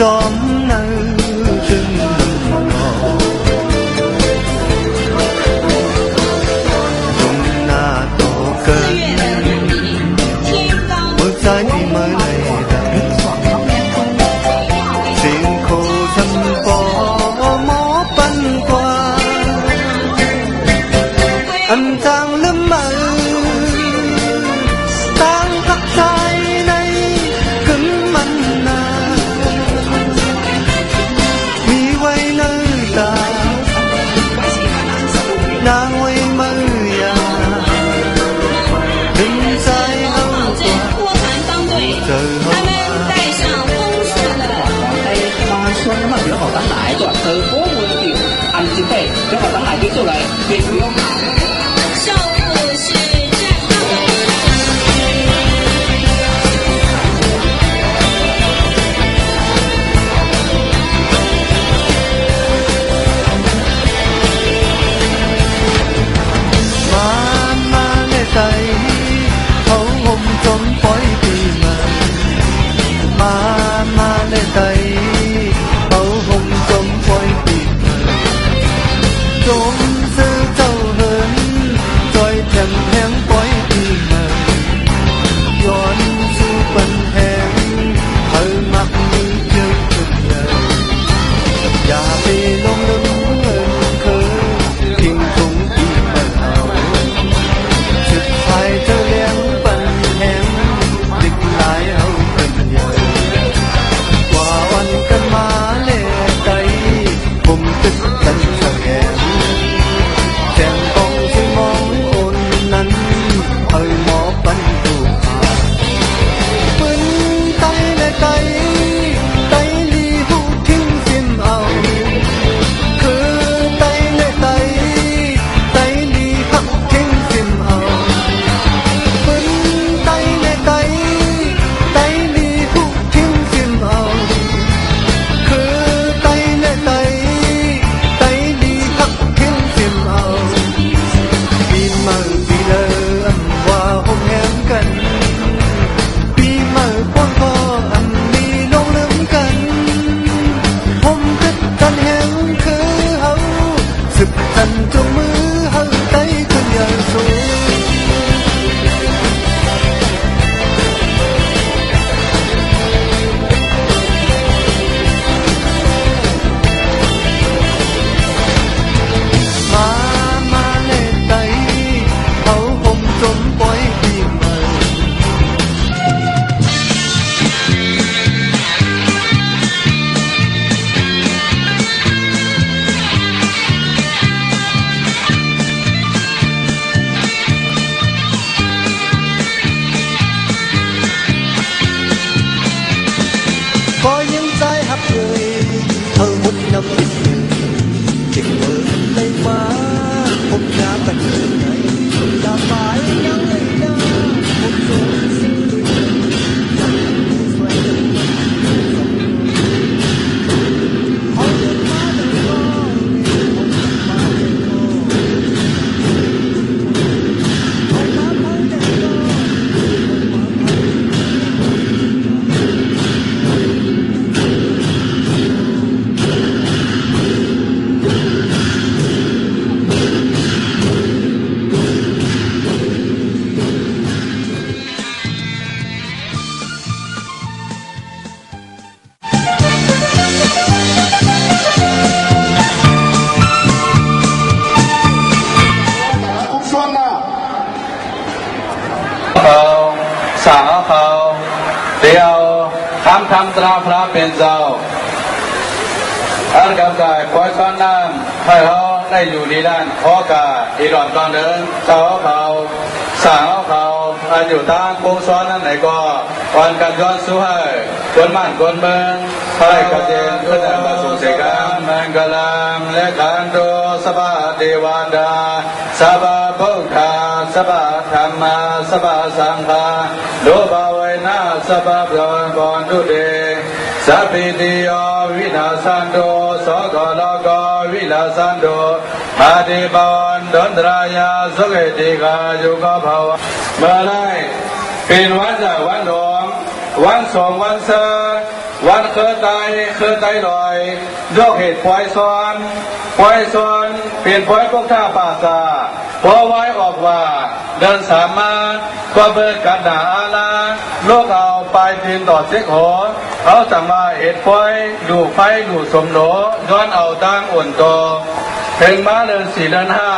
จอมนั่งจึง đang quay mơ ya đừng sai 保 hậu 证脱团方队，他们带上丰硕的 đây ba xuân mà biểu họ tăng lại cho từ Nothing. the ăn gặp cái quay con nam phải ho đây อยู่ดีด้านขอกาอีหลอนตอนเดินเสาเขาสาวเขาอายู่ตั้งวงซ้อนนั่นไหนก็วันกันย้อนสู้ให้กวนมั่นกวนเมืองไทยกระเจนเพื่อนมาสุเสกันมังกลังและขันโตสบาเทวดาสบาพุทธาสบาธรรมาสบาสังฆาโลภาเวนะสบาพรบอนทุเด သဗ္ဗေတယဝိနာသန္တောသောကလောကဝိလာသန္တောမာတိပဝန္ဒန္တရာယသုခေတိကာယောဂဘာဝမာလိုက်ပင်ဝဇဝန္တောဝန်ဆောင်ဝန်သာ วันจากวันหลวงวันสองวันเคยตายเคยตายลอยโรคเหตุควายซ้อนปล่อยซ้อนเปลี่ยนปล่อยพวกท่าป่ากาพอไว้ออกว่าเดินสามารถก็เบิดกันดาอาลาโลกเอาปลายตีนต่อเช็คหอเขาสั่งมาเหตุควายดูไฟดูสมโนย้อนเอาดังอ่อนโเพ่งมาเดินสี่เดินห้า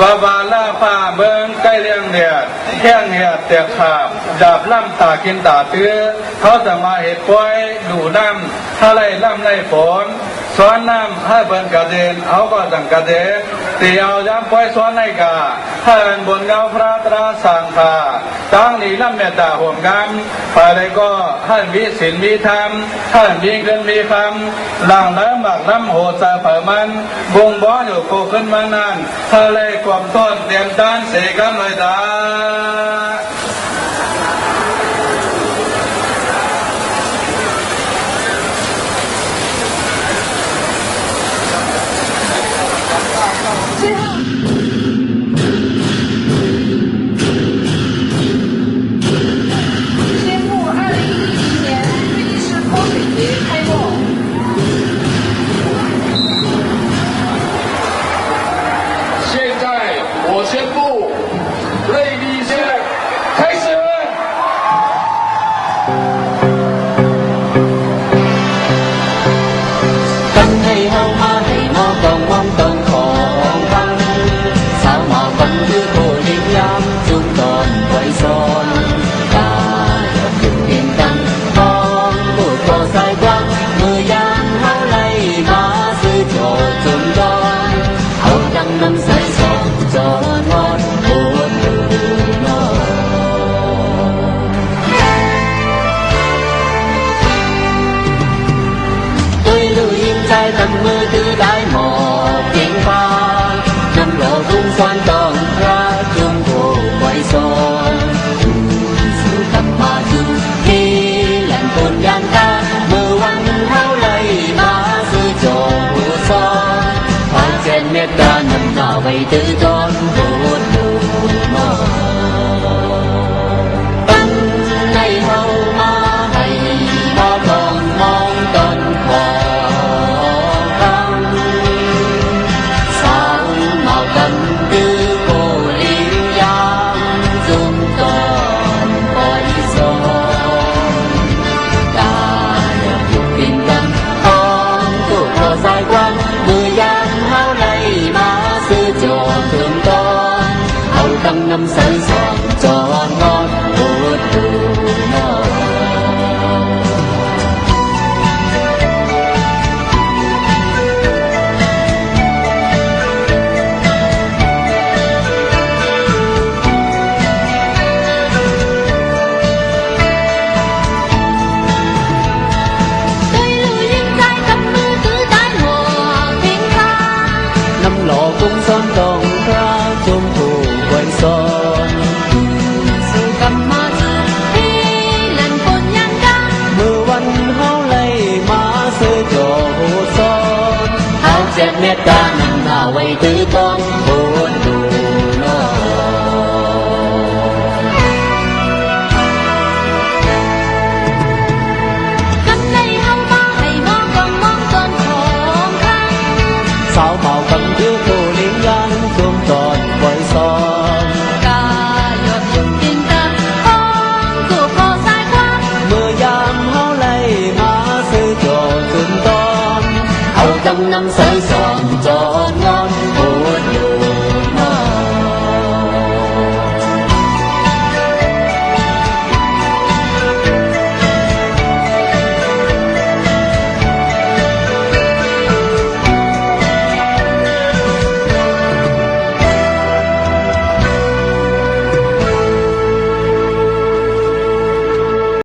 กบาล่าฟ้าเมืองใกล้เรียงเดียดแข้งเหียดเตียขาบดาบล่ำตากินตาเตื้อเขาจะมาเหตุป่วยดูน้ำถ้าไรล่ำไรฝน สอนน้ำให้เบิ่นกระเด็นเอาก็จังกระเด็นตีเอาย้ำป่วยสอนในกาให้บนบนเงาพระตราสังฆาตั้งหนีล่ำเมตตาห่วมกันไปเลยก็ให้มีศีลมีธรรมให้มีเงินมีคำหลังแล้วหมักน้ำโหดใส่เผามันบ่งบ่ออยู่โกขึ้นมานั่นทะเลความต้นเตรียมด้านเสกันเลยตา เมตตานำหน้าไว้ตื้อตอนบูดดูมอง 셋, 넷, 다는 나의 뜨거운 분노. Sao màu cầm thiếu cô liên gan cùng toàn với son? Cà giọt dục tin ta con của cô sai quá. Mưa giam hao lấy má sư trò thương con. Hầu trong năm sớm